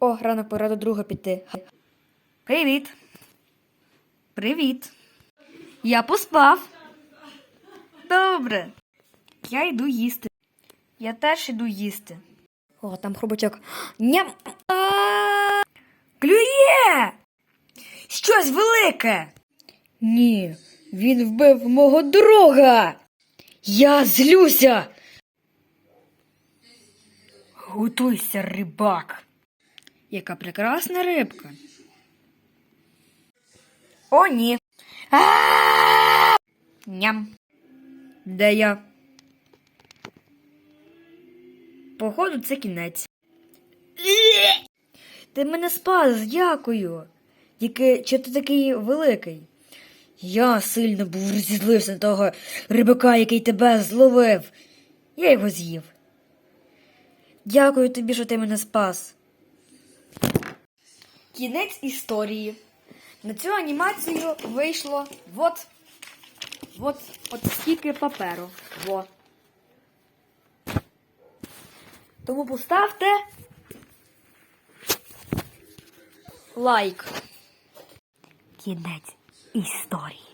О, ранок пора до друга піти. Привіт. Привіт. Я поспав. Добре. Я йду їсти. Я теж йду їсти. О, там хробачок. Ням. Клює! Щось велике. Ні, він вбив мого друга. Я злюся. Готуйся, рибак. Яка прекрасна рибка. О, ні. Ням. Де я? Походу, це кінець. Ти мене спас, дякую. Тільки чи ти такий великий? Я сильно був розізлився на того рибака, який тебе зловив. Я його з'їв. Дякую тобі, що ти мене спас. Кінець історії. На цю анімацію вийшло от, от, от скільки паперу. Во. Тому поставте лайк. Кінець історії.